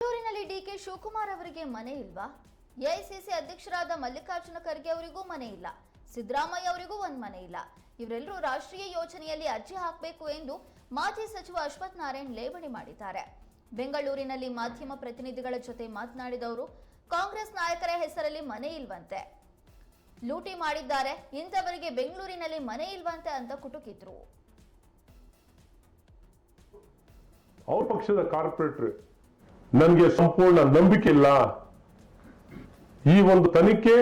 ಬೆಂಗಳೂರಿನಲ್ಲಿ ಡಿಕೆ ಶಿವಕುಮಾರ್ ಅವರಿಗೆ ಮನೆ ಇಲ್ವಾ? ಎಐಸಿಸಿ ಅಧ್ಯಕ್ಷರಾದ ಮಲ್ಲಿಕಾರ್ಜುನ ಖರ್ಗೆ ಅವರಿಗೂ ಮನೆ ಇಲ್ಲ. ಸಿದ್ದರಾಮಯ್ಯ ಅವರಿಗೂ ಒಂದ್ ಮನೆ ಇಲ್ಲ. ಇವರೆಲ್ಲರೂ ರಾಷ್ಟ್ರೀಯ ಯೋಜನೆಯಲ್ಲಿ ಅರ್ಜಿ ಹಾಕಬೇಕು ಎಂದು ಮಾಜಿ ಸಚಿವ ಅಶ್ವಥ್ ನಾರಾಯಣ್ ಲೇವಡಿ ಮಾಡಿದ್ದಾರೆ. ಬೆಂಗಳೂರಿನಲ್ಲಿ ಮಾಧ್ಯಮ ಪ್ರತಿನಿಧಿಗಳ ಜೊತೆ ಮಾತನಾಡಿದವರು, ಕಾಂಗ್ರೆಸ್ ನಾಯಕರ ಹೆಸರಲ್ಲಿ ಮನೆ ಇಲ್ವಂತೆ. ಲೂಟಿ ಮಾಡಿದ್ದಾರೆ, ಇಂಥವರಿಗೆ ಬೆಂಗಳೂರಿನಲ್ಲಿ ಮನೆ ಇಲ್ವಂತೆ ಅಂತ ಕುಟುಕಿದ್ರು. ಅವ್ರ ಪಕ್ಷದ ಕಾರ್ಪೊರೇಟರ್ ನನಗೆ ಸಂಪೂರ್ಣ ನಂಬಿಕೆ ಇಲ್ಲ. ಈ ಒಂದು ತನಿಖೆ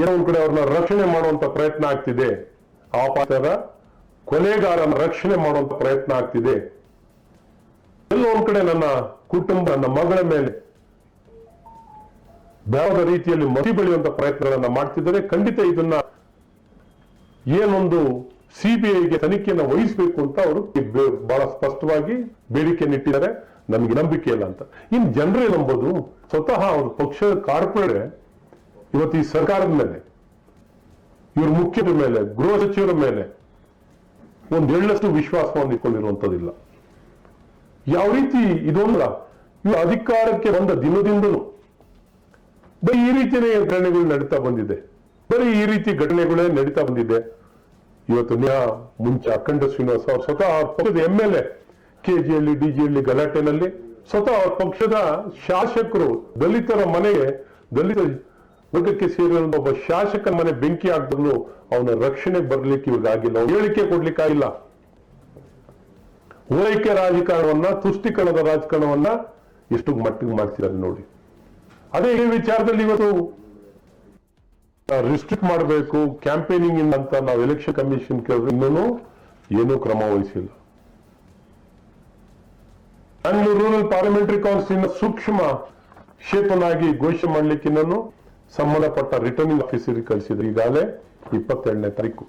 ಏನೋ ಒಂದ್ ಕಡೆ ಅವ್ರನ್ನ ರಕ್ಷಣೆ ಮಾಡುವಂತ ಪ್ರಯತ್ನ ಆಗ್ತಿದೆ. ಆ ಪಾತ್ರದ ಕೊಲೆಗಾರನ ರಕ್ಷಣೆ ಮಾಡುವಂತ ಪ್ರಯತ್ನ ಆಗ್ತಿದೆ. ಎಲ್ಲೋ ಒಂದ್ ಕಡೆ ನನ್ನ ಕುಟುಂಬ, ನನ್ನ ಮಗಳ ಮೇಲೆ ಬೇರೆ ರೀತಿಯಲ್ಲಿ ಮತಿ ಬೆಳೆಯುವಂತ ಪ್ರಯತ್ನಗಳನ್ನ ಮಾಡ್ತಿದ್ದಾರೆ. ಖಂಡಿತ ಇದನ್ನ ಏನೊಂದು ಸಿಬಿಐಗೆ ತನಿಖೆಯನ್ನು ವಹಿಸಬೇಕು ಅಂತ ಅವರು ಬಹಳ ಸ್ಪಷ್ಟವಾಗಿ ಬೇಡಿಕೆ ಇಟ್ಟಿದ್ದಾರೆ ನಮ್ಗೆ ನಂಬಿಕೆ ಇಲ್ಲ ಅಂತ. ಇನ್ ಜನರೇ ನಂಬೋದು, ಸ್ವತಃ ಅವ್ರ ಪಕ್ಷದ ಕಾರ್ಪೊರೇಟ್ ಇವತ್ತು ಈ ಸರ್ಕಾರದ ಮೇಲೆ, ಇವ್ರ ಮುಖ್ಯರ ಮೇಲೆ, ಗೃಹ ಸಚಿವರ ಮೇಲೆ ಒಂದು ಎಳ್ಳಷ್ಟು ವಿಶ್ವಾಸವನ್ನು ಇಟ್ಕೊಂಡಿರುವಂತದಿಲ್ಲ ಯಾವ ರೀತಿ ಇದೊಂದ ಇವು ಅಧಿಕಾರಕ್ಕೆ ಬಂದ ದಿನದಿಂದಲೂ ಬರೀ ಈ ರೀತಿಯೇ ಘಟನೆಗಳು ನಡೀತಾ ಬಂದಿದೆ. ಬರೀ ಈ ರೀತಿ ಘಟನೆಗಳೇ ನಡೀತಾ ಬಂದಿದೆ. ಇವತ್ತು ನ್ಯಾ ಮುಂಚೆ ಅಖಂಡ ಶ್ರೀನಿವಾಸ ಅವ್ರು ಸ್ವತಃ ಪಕ್ಷದ ಎಂ ಎಲ್ ಎ ಕೆಜಿಯಲ್ಲಿ, ಡಿಜಿಯಲ್ಲಿ ಗಲಾಟೆನಲ್ಲಿ ಸ್ವತಃ ಪಕ್ಷದ ಶಾಸಕರು ದಲಿತರ ಮನೆಗೆ, ದಲಿತ ವರ್ಗಕ್ಕೆ ಸೇರಿರುವಂತ ಒಬ್ಬ ಶಾಸಕನ ಮನೆ ಬೆಂಕಿ ಹಾಕಿದ್ರು ಅವನ ರಕ್ಷಣೆ ಬರ್ಲಿಕ್ಕೆ ಇವಾಗ ಆಗಿಲ್ಲ ಹೇಳಿಕೆ ಕೊಡ್ಲಿಕ್ಕಾಗಿಲ್ಲ ಓರೈಕೆ ರಾಜಕಾರಣವನ್ನ ತುಷ್ಟೀಕರಣದ ರಾಜಕಾರಣವನ್ನ ಎಷ್ಟು ಮಟ್ಟಿಗೆ ಮಾಡ್ತಿದ್ದಾರೆ ನೋಡಿ. ಅದೇ ಈ ವಿಚಾರದಲ್ಲಿ ಇವತ್ತು ರಿಸ್ಟ್ರಿಕ್ಟ್ ಮಾಡಬೇಕು ಕ್ಯಾಂಪೇನಿಂಗ್ ಅಂತ ನಾವು ಎಲೆಕ್ಷನ್ ಕಮಿಷನ್ ಕೇಳಿದ್ರೆ ಇನ್ನೂ ಏನೂ ಕ್ರಮ ವಹಿಸಿಲ್ಲ. ಬ್ಯಾಂಗ್ಳೂರು ರೂರಲ್ ಪಾರ್ಲಿಮೆಂಟರಿ ಕೌನ್ಸಿಲ್ ಸೂಕ್ಷ್ಮ ಕ್ಷೇತ್ರನಾಗಿ ಘೋಷಣೆ ಮಾಡಲಿಕ್ಕೆ ನಾನು ಸಂಬಂಧಪಟ್ಟ ರಿಟರ್ನಿಂಗ್ ಆಫೀಸರ್ ಕಳಿಸಿದ್ರು ಈಗಾಗಲೇ ಇಪ್ಪತ್ತೆರಡನೇ ತಾರೀಕು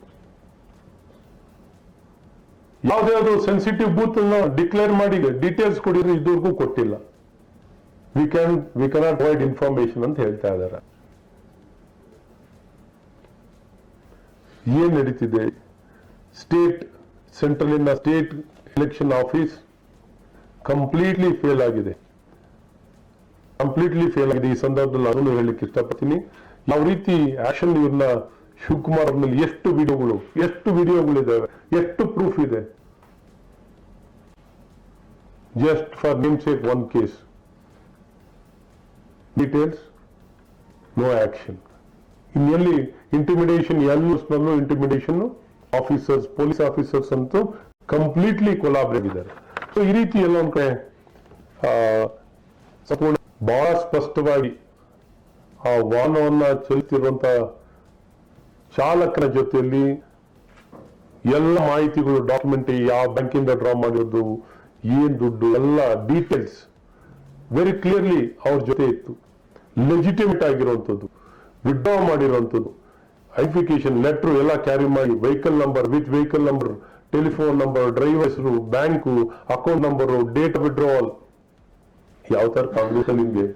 ಯಾವ್ದಾದ್ರು ಸೆನ್ಸಿಟಿವ್ ಬೂತ್ ಡಿಕ್ಲೇರ್ ಮಾಡಿ ಡೀಟೇಲ್ಸ್ ಕೊಡಿದ್ರೆ ಇದುವರೆಗೂ ಕೊಟ್ಟಿಲ್ಲ we can we cannot provide information ಅಂತ ಹೇಳ್ತಾ ಇದ್ದಾರೆ. ಏನ್ ನಡೀತಿದೆ? ಸ್ಟೇಟ್ ಸೆಂಟ್ರಲ್ ಇಂದ state election office completely fail ಆಗಿದೆ. ಕಂಪ್ಲೀಟ್ಲಿ ಫೇಲ್ ಆಗಿದೆ. ಈ ಸಂದರ್ಭದಲ್ಲಿ ಅದನ್ನು ಹೇಳಲಿಕ್ಕೆ ಇಷ್ಟಪಡ್ತೀನಿ. ಯಾವ ರೀತಿ ಆಕ್ಷನ್ ಇವ್ರನ್ನ ಶಿವಕುಮಾರ್ ಮೇಲೆ ಎಷ್ಟು ವಿಡಿಯೋಗಳು ಎಷ್ಟು ವಿಡಿಯೋಗಳಿದ್ದಾವೆ ಎಷ್ಟು ಪ್ರೂಫ್ ಇದೆ? Just for name sake one case details no action ಇನ್ನೆಲ್ಲಿ ಇಂಟಿಮಿಡೇಷನ್ ಎಲ್ಲೂ ಇಂಟಿಮಿಡೇಷನ್ ಆಫೀಸರ್ಸ್ ಪೊಲೀಸ್ ಆಫೀಸರ್ಸ್ ಅಂತೂ ಕಂಪ್ಲೀಟ್ಲಿ ಕೊಲಾಬ್ರೇಟ್ ಇದ್ದಾರೆ ಸೊ ಈ ರೀತಿ ಎಲ್ಲ ಒಂದು ಕಡೆ ಸಂಪೂರ್ಣ ಬಹಳ ಸ್ಪಷ್ಟವಾಗಿ ಆ ವಾಹನವನ್ನ ಚಲಿಸಿರುವಂತ ಚಾಲಕನ ಜೊತೆಯಲ್ಲಿ ಎಲ್ಲ ಮಾಹಿತಿಗಳು ಡಾಕ್ಯುಮೆಂಟ್ ಯಾವ ಬ್ಯಾಂಕಿಂದ ಡ್ರಾ ಮಾಡಿರೋದು, ಏನ್ ದುಡ್ಡು, ಎಲ್ಲ ಡೀಟೇಲ್ಸ್ ವೆರಿ ಕ್ಲಿಯರ್ಲಿ ಅವ್ರ ಜೊತೆ ಇತ್ತು. ಲೆಜಿಟಿಮೇಟ್ ಆಗಿರುವಂಥದ್ದು ವಿಡ್ರಾ ಮಾಡಿರುವಂಥದ್ದು. ಐಫಿಕೇಶನ್ ಲೆಟ್ರು ಎಲ್ಲ ಕ್ಯಾರಿ ಮಾಡಿ vehicle number with vehicle number telephone number ಹೆಸರು bank account number date withdrawal ಯಾವ ತರ ಕಾಂಗ್ರೆಸ್ ಇದೆ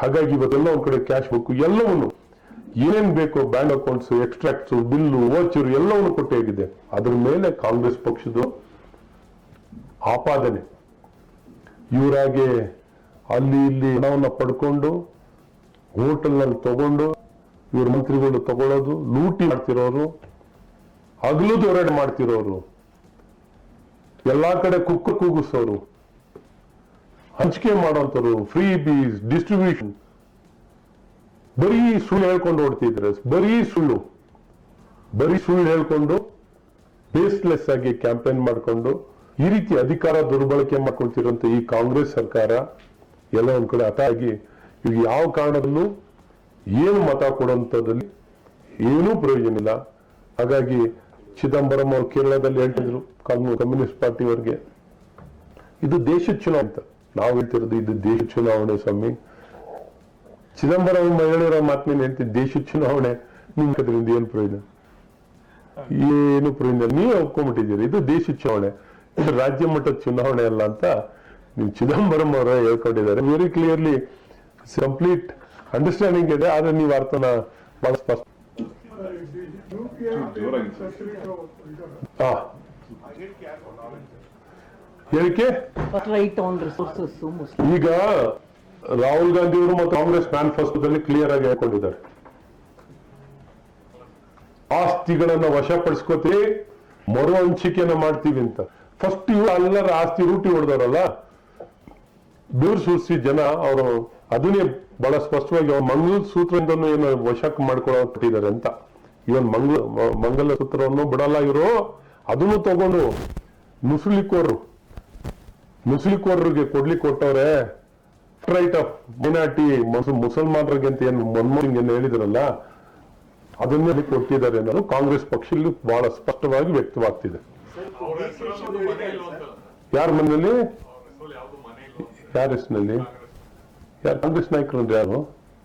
ಹಾಗಾಗಿ ಇವತ್ತೆಲ್ಲ ಒಂದ್ ಕಡೆ ಕ್ಯಾಶ್ ಬುಕ್ ಎಲ್ಲವನ್ನು ಏನೇನ್ ಬೇಕೋ bank accounts extracts bill voucher ಎಲ್ಲವನ್ನು ಕೊಟ್ಟಾಗಿದೆ ಅದ್ರ ಮೇಲೆ ಕಾಂಗ್ರೆಸ್ ಪಕ್ಷದ ಆಪಾದನೆ. ಇವರಾಗೆ ಅಲ್ಲಿ ಇಲ್ಲಿ ಹಣವನ್ನು ಪಡ್ಕೊಂಡು, ಹೋಟೆಲ್ನಲ್ಲಿ ತಗೊಂಡು, ಇವ್ರ ಮಂತ್ರಿಗಳು ತಗೊಳ್ಳೋದು ಲೂಟಿ ಮಾಡ್ತಿರೋರು ಹಗಲು ದೊರಡೆ ಮಾಡ್ತಿರೋರು. ಎಲ್ಲಾ ಕಡೆ ಕುಕ್ಕ ಕೂಗಿಸೋರು, ಹಂಚಿಕೆ ಮಾಡೋಂಥವ್ರು ಫ್ರೀ ಬೀಸ್ ಡಿಸ್ಟ್ರಿಬ್ಯೂಷನ್ ಬರೀ ಸುಳ್ಳು ಹೇಳ್ಕೊಂಡು ಓಡ್ತಿದ್ರೆ, ಬರೀ ಸುಳ್ಳು. ಬರೀ ಸುಳ್ಳು ಹೇಳ್ಕೊಂಡು ಬೇಸ್ಲೆಸ್ ಆಗಿ ಕ್ಯಾಂಪೇನ್ ಮಾಡಿಕೊಂಡು, ಈ ರೀತಿ ಅಧಿಕಾರ ದುರ್ಬಳಕೆ ಮಾಡ್ಕೊಳ್ತಿರೋಂಥ ಈ ಕಾಂಗ್ರೆಸ್ ಸರ್ಕಾರ ಎಲ್ಲ ಒಂದ್ ಕಡೆ ಹಠ ಆಗಿ, ಈಗ ಯಾವ ಕಾರಣದಲ್ಲೂ ಏನು ಮತ ಕೊಡುವಂಥದ್ದಲ್ಲಿ ಏನೂ ಪ್ರಯೋಜನ ಇಲ್ಲ. ಹಾಗಾಗಿ ಚಿದಂಬರಂ ಅವರು ಕೇರಳದಲ್ಲಿ ಹೇಳ್ತಿದ್ರು ಕಮ್ಯುನಿಸ್ಟ್ ಪಾರ್ಟಿಯವರಿಗೆ. ಇದು ದೇಶದ ಚುನಾವಣೆ ಅಂತ. ನಾವು ಹೇಳ್ತಿರೋದು ಇದು ದೇಶ ಚುನಾವಣೆ ಸ್ವಾಮಿ. ಚಿದಂಬರಂ ಹೇಳಿರೋ ಮಾತಿನ ಹೇಳ್ತಿದ್ದ ದೇಶ ಚುನಾವಣೆ ನಿಮ್ಗೆ ಅದರಿಂದ ಏನು ಪ್ರಯೋಜನ? ಏನು ಪ್ರಯೋಜನ? ನೀವೇ ಒಪ್ಕೊಂಡ್ಬಿಟ್ಟಿದ್ದೀರಿ. ಇದು ದೇಶ ಚುನಾವಣೆ. ಇದು ರಾಜ್ಯ ಮಟ್ಟದ ಚುನಾವಣೆ ಅಲ್ಲ ಅಂತ ನೀವು ಚಿದಂಬರಂ ಅವರ ಹೇಳ್ಕೊಂಡಿದ್ದಾರೆ. ವೆರಿ ಕ್ಲಿಯರ್ಲಿ ಕಂಪ್ಲೀಟ್ ಅಂಡರ್ಸ್ಟ್ಯಾಂಡಿಂಗ್ ಇದೆ, ಆದ್ರೆ ನೀವು ಅರ್ಥನ ಬಹಳ ಸ್ಪಷ್ಟ ಹೇಳಿಕೆ. ಈಗ ರಾಹುಲ್ ಗಾಂಧಿ ಅವರು ಮತ್ತು ಕಾಂಗ್ರೆಸ್ ಮ್ಯಾನಿಫೆಸ್ಟೋದಲ್ಲಿ ಕ್ಲಿಯರ್ ಆಗಿ ಹೇಳ್ಕೊಂಡಿದ್ದಾರೆ. ಆಸ್ತಿಗಳನ್ನ ವಶಪಡಿಸ್ಕೋತೀವಿ ಮರು ಹಂಚಿಕೆನ ಮಾಡ್ತೀವಿ ಅಂತ. ಫಸ್ಟ್ ಇವ್ರು ಎಲ್ಲರ ಆಸ್ತಿ ರೂಟಿ ಹೊಡೆದವರಲ್ಲ? ದೂರ್ ಸೂರಿಸಿ ಜನ ಅವರು ಅದನ್ನೇ ಬಹಳ ಸ್ಪಷ್ಟವಾಗಿ ಅವ್ರ ಮಂಗಲ ಸೂತ್ರದಿಂದ ಏನು ವಶಕ್ಕೆ ಮಾಡ್ಕೊಳ್ಳೋ ಅಂತ. ಇವನ್ ಮಂಗಲ ಮ- ಮಂಗಲ ಸೂತ್ರವನ್ನು ಬಿಡಲ್ಲ ಇವರು ಅದನ್ನು ತಗೊಂಡು ನುಸುಳಿಕೋರ್ರು ನುಸುಳಿಕೋರ್ರಿಗೆ ಕೊಡ್ಲಿಕ್ಕೆ ಕೊಟ್ಟವ್ರೆ ಸ್ಟ್ರೈಟ್ ಆಫ್ ಮೈನಾರಿಟಿ ಮುಸಲ್ಮಾನರಿಗೆ ಅಂತ ಏನು ಮನಮೋಹನ್ ಏನು ಹೇಳಿದ್ರಲ್ಲ ಅದನ್ನೇ ಕೊಟ್ಟಿದ್ದಾರೆ ಅನ್ನೋದು ಕಾಂಗ್ರೆಸ್ ಪಕ್ಷದಲ್ಲಿ ಬಹಳ ಸ್ಪಷ್ಟವಾಗಿ ವ್ಯಕ್ತವಾಗ್ತಿದೆ ಯಾರ ಮನೆಯಲ್ಲಿ ಯಾರ ಹೆಸರಿನಲ್ಲಿ ಯಾರು ಕಾಂಗ್ರೆಸ್ ನಾಯಕರು ಯಾರು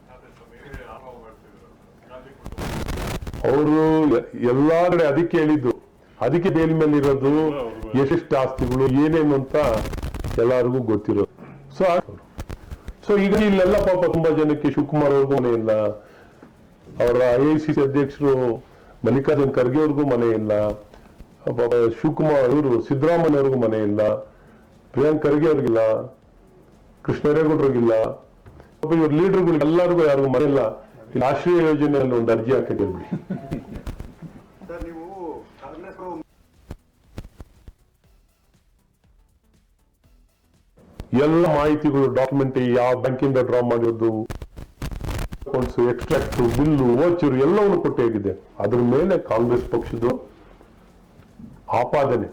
ಅದೇ ಸರ್ ಬೇರೆ ಆರೋಪ ಮಾಡ್ತಿದ್ರು ಗಾಂಧಿ ಕುಟುಂಬ ಅವರು ಎಲ್ಲಾ ಕಡೆ ಅದಕ್ಕೆ ಹೇಳಿದ್ದು, ಅದಕ್ಕೆ ಬೇಲಿ ಮೇಲೆ ಇರೋದು ಎಷ್ಟೆಷ್ಟು ಆಸ್ತಿಗಳು ಏನೇನು ಅಂತ ಎಲ್ಲರಿಗೂ ಗೊತ್ತಿರೋದು. ಸೊ ಸೊ ಈಗ ಇಲ್ಲೆಲ್ಲ ಪಾಪ ತುಂಬಾ ಜನಕ್ಕೆ ಶಿವಕುಮಾರ್ ಅವ್ರಿಗೂ ಮನೆ ಇಲ್ಲ. ಅವರ ಐ ಐ ಸಿ ಅಧ್ಯಕ್ಷರು ಮಲ್ಲಿಕಾರ್ಜುನ್ ಖರ್ಗೆ ಅವ್ರಿಗೂ ಮನೆ ಇಲ್ಲ. ಪಾಪ ಶಿವಕುಮಾರ್ ಇವರು ಸಿದ್ದರಾಮಯ್ಯ ಅವ್ರಿಗೂ ಮನೆ ಇಲ್ಲ. ಪ್ರಿಯಾಂಕ್ ಖರ್ಗೆ ಅವ್ರಿಗಿಲ್ಲ. ಕೃಷ್ಣರೇಗೌಡರಿಗಿಲ್ಲ ಪಾಪ ಇವ್ರ ಲೀಡರ್ಗಳು ಎಲ್ಲರಿಗೂ ಯಾರಿಗೂ ಮನೆ ಇಲ್ಲ. ಇಲ್ಲಿ ಯೋಜನೆಯನ್ನು ಯೋಜನೆಯಲ್ಲಿ ಒಂದು ಅರ್ಜಿ ಹಾಕಿದ್ದೀವಿ ಎಲ್ಲ ಮಾಹಿತಿಗಳು ಡಾಕ್ಯುಮೆಂಟ್ ಯಾವ ಬ್ಯಾಂಕಿಂದ ಡ್ರಾ ಮಾಡಿರೋದು ಅಕೌಂಟ್ಸ್ ಎಕ್ಸ್ಟ್ರಾಕ್ಟ್ ಬಿಲ್ಲು ಓಚರ್ ಎಲ್ಲವನ್ನು ಕೊಟ್ಟೇ ಆಗಿದೆ ಅದ್ರ ಮೇಲೆ ಕಾಂಗ್ರೆಸ್ ಪಕ್ಷದ ಆಪಾದನೆ.